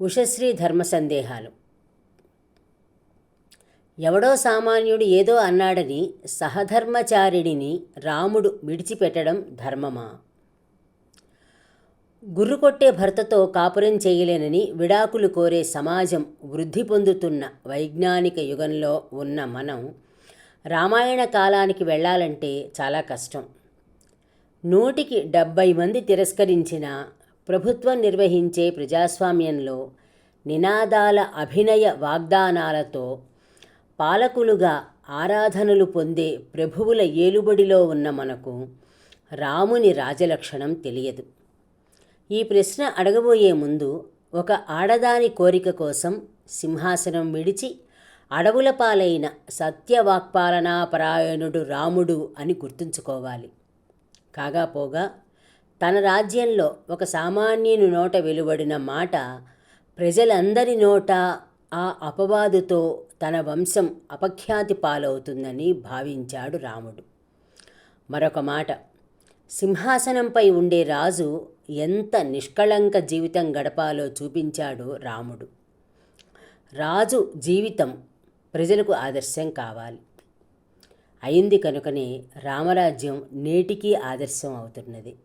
ఉషశ్రీ ధర్మ సందేహాలు. ఎవడో సామాన్యుడు ఏదో అన్నాడని సహధర్మచారిణిని రాముడు విడిచిపెట్టడం ధర్మమా? గుర్రు కొట్టే భర్తతో కాపురం చేయలేనని విడాకులు కోరే సమాజం వృద్ధి పొందుతున్న వైజ్ఞానిక యుగంలో ఉన్న మనం రామాయణ కాలానికి వెళ్ళాలంటే చాలా కష్టం. నూటికి డెబ్బై మంది తిరస్కరించిన ప్రభుత్వం నిర్వహించే ప్రజాస్వామ్యంలో నినాదాల అభినయ వాగ్దానాలతో పాలకులుగా ఆరాధనలు పొందే ప్రభువుల ఏలుబడిలో ఉన్న మనకు రాముని రాజలక్షణం తెలియదు. ఈ ప్రశ్న అడగబోయే ముందు ఒక ఆడదాని కోరిక కోసం సింహాసనం విడిచి అడవుల పాలైన సత్యవాక్పాలనాపరాయణుడు రాముడు అని గుర్తుంచుకోవాలి. కాగా పోగా తన రాజ్యంలో ఒక సామాన్యుని నోట వెలువడిన మాట ప్రజలందరి నోట ఆ అపవాదుతో తన వంశం అపఖ్యాతి పాలవుతుందని భావించాడు రాముడు. మరొక మాట సింహాసనంపై ఉండే రాజు ఎంత నిష్కళంక జీవితం గడపాలో చూపించాడు రాముడు. రాజు జీవితం ప్రజలకు ఆదర్శం కావాలి. అయింది కనుకనే రామరాజ్యం నేటికీ ఆదర్శం అవుతున్నది.